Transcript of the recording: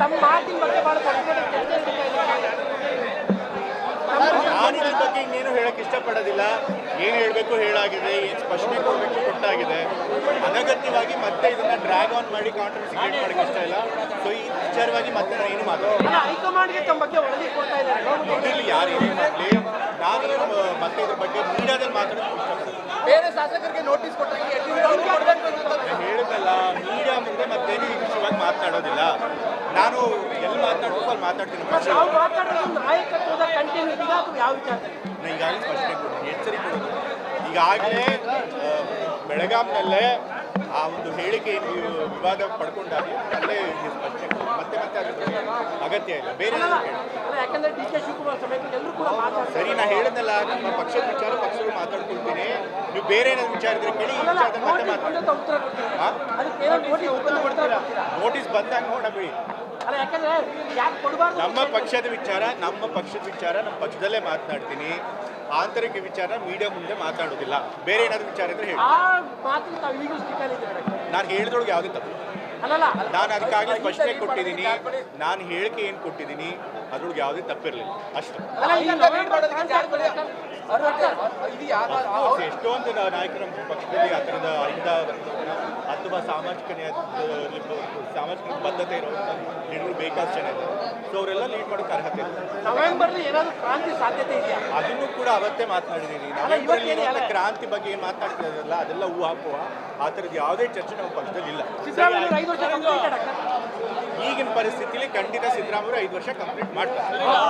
ತಮ್ಮ ಮಾತಿನ ಬಗ್ಗೆ ಬಹಳ. ನಾನು ಇದ್ರ ಬಗ್ಗೆ ಇನ್ನೇನು ಹೇಳಕ್ ಇಷ್ಟಪಡೋದಿಲ್ಲ. ಏನು ಹೇಳ್ಬೇಕು ಹೇಳಾಗಿದೆ ಏನು ಸ್ಪಷ್ಟನೆ ಕೊಡಬೇಕು ಕೊಟ್ಟಾಗಿದೆ ಅನಗತ್ಯವಾಗಿ ಮತ್ತೆ ಇದನ್ನ ಡ್ರ್ಯಾಗ್ ಆನ್ ಮಾಡಿ ಕಾಂಟ್ರವರ್ಸಿ ಕ್ರಿಯೇಟ್ ಮಾಡಕ್ಕೆ ಇಷ್ಟ ಇಲ್ಲ. ಸೊ ಈ ವಿಚಾರವಾಗಿ ಮತ್ತೆ ನಾನು ಏನು ಮಾತಾಡೋದು ಹೈಕಮಾಂಡ್ಗೆ ತಮ್ಮ ಬಗ್ಗೆ ವರದಿ ಕೊಡ್ತಾ ಇದ್ದಾರೆ. ನೋಡ್ಬೋದು. ಇಲ್ಲಿ ಯಾರು ಏನೇ ಮಾಡಲಿ ನಾನು ಮತ್ತೆ ಇದ್ರ ಬಗ್ಗೆ ಮೀಡಿಯಾದಲ್ಲಿ ಮಾತಾಡೋದು ಬೇರೆ ಶಾಸಕರಿಗೆ ನೋಟಿಸ್ ಕೊಟ್ಟಾಗ ಹೇಳಿದಲ್ಲ ಮೀಡಿಯಾ ಮುಂದೆ ಮತ್ತೇನು ಈ ವಿಷಯವಾಗಿ ಮಾತನಾಡೋದಿಲ್ಲ ನಾನು ಎಲ್ಲಿ ಮಾತಾಡಬೇಕು ಅಲ್ಲಿ ಮಾತಾಡ್ತೀನಿ ನಾವು ಮಾತಾಡೋದು ನಾಯಕತ್ವದ ಯಾವ ಈಗಾಗಲೇ ಸ್ಪಷ್ಟನೆ ಕೊಡ್ತೀನಿ ಎಚ್ಚರಿಕೆ ಕೊಡೋದು? ಈಗಾಗಲೇ ಬೆಳಗಾಂನಲ್ಲೇ ಆ ಒಂದು ಹೇಳಿಕೆ ನೀವು ವಿವಾದ ಪಡ್ಕೊಂಡಾಗ ಅಲ್ಲೇ ಇದು ಸ್ಪಷ್ಟನೆ ಮತ್ತೆ ಮತ್ತೆ ಅಗತ್ಯ ಇಲ್ಲ. ಬೇರೆ ಸರಿ ನಾ ಹೇಳಿದ್ನಲ್ಲ ನಮ್ಮ ಪಕ್ಷದ ವಿಚಾರ ಪಕ್ಷಗಳು ಮಾತಾಡ್ಕೊಳ್ತೀನಿ. ನೀವು ಬೇರೆ ಏನಾದ್ರು ವಿಚಾರ ಇದ್ರೆ ಕೇಳಿ ಈ ಮತ್ತೆ ಮಾತಾಡ್ತೀರಾ ನೋಟಿಸ್ ಬಂದಾಗ ನೋಡಬೇಡಿ ಅಲ್ಲ ಯಾಕಂದ್ರೆ ಯಾಕೆ ಕೊಡಬಾರ್ದು ನಮ್ಮ ಪಕ್ಷದ ವಿಚಾರ ನಮ್ಮ ಪಕ್ಷದ ವಿಚಾರ ನಮ್ಮ ಪಕ್ಷದಲ್ಲೇ ಮಾತನಾಡ್ತೀನಿ. ಆಂತರಿಕ ವಿಚಾರ ಮೀಡಿಯಾ ಮುಂದೆ ಮಾತಾಡೋದಿಲ್ಲ ಬೇರೆ ಏನಾದ್ರು ವಿಚಾರ ಇದ್ರೆ ಹೇಳಿ. ನಾನು ಹೇಳಿದೊಳಗೆ ಯಾವುದೇ ತಪ್ಪು? ನಾನು ಅದಕ್ಕಾಗಿ ಪ್ರಶ್ನೆ ಕೊಟ್ಟಿದ್ದೀನಿ. ನಾನು ಹೇಳಿಕೆ ಏನು ಕೊಟ್ಟಿದ್ದೀನಿ ಅದ್ರೊಳಗೆ ಯಾವುದೇ ತಪ್ಪಿರಲಿಲ್ಲ. ಅಷ್ಟು. ಇಂಥ ಎಷ್ಟೊಂದು ನಾಯಕರ ನಮ್ಮ ಪಕ್ಷದಲ್ಲಿ ಆ ಥರದ ಇಂದ ಅಥವಾ ಸಾಮಾಜಿಕ ನ್ಯಾಯ ಸಾಮಾಜಿಕ ಬದ್ಧತೆ ಇರುವಂಥ ಲೀಡರ್ ಬೇಕಾದ ಜನ ಇದ್ದಾರೆ. ಸೊ ಅವರೆಲ್ಲ ಲೀಡ್ ಮಾಡೋಕೆ ಅರ್ಹತೆ ಇದೆ ನವೆಂಬರ್ ಏನಾದ್ರು ಕ್ರಾಂತಿ ಸಾಧ್ಯತೆ ಇದೆಯಾ? ಅದನ್ನು ಕೂಡ ಅವತ್ತೇ ಮಾತನಾಡಿದ್ದೀನಿ ನವೆಂಬರ್ಲಿ? ಕ್ರಾಂತಿ ಬಗ್ಗೆ ಏನು ಮಾತಾಡ್ತಿರಲ್ಲ ಅದೆಲ್ಲ ಹೂ ಹಾಕುವ ಆ ಥರದ್ದು ಯಾವುದೇ ಚರ್ಚೆ ನಮ್ಮ ಪಕ್ಷದಲ್ಲಿ ಇಲ್ಲ. ಈಗಿನ ಪರಿಸ್ಥಿತಿಲಿ ಖಂಡಿತ ಸಿದ್ದರಾಮಯ್ಯ ಐದು ವರ್ಷ ಕಂಪ್ಲೀಟ್ ಮಾಡ್ತಾರೆ.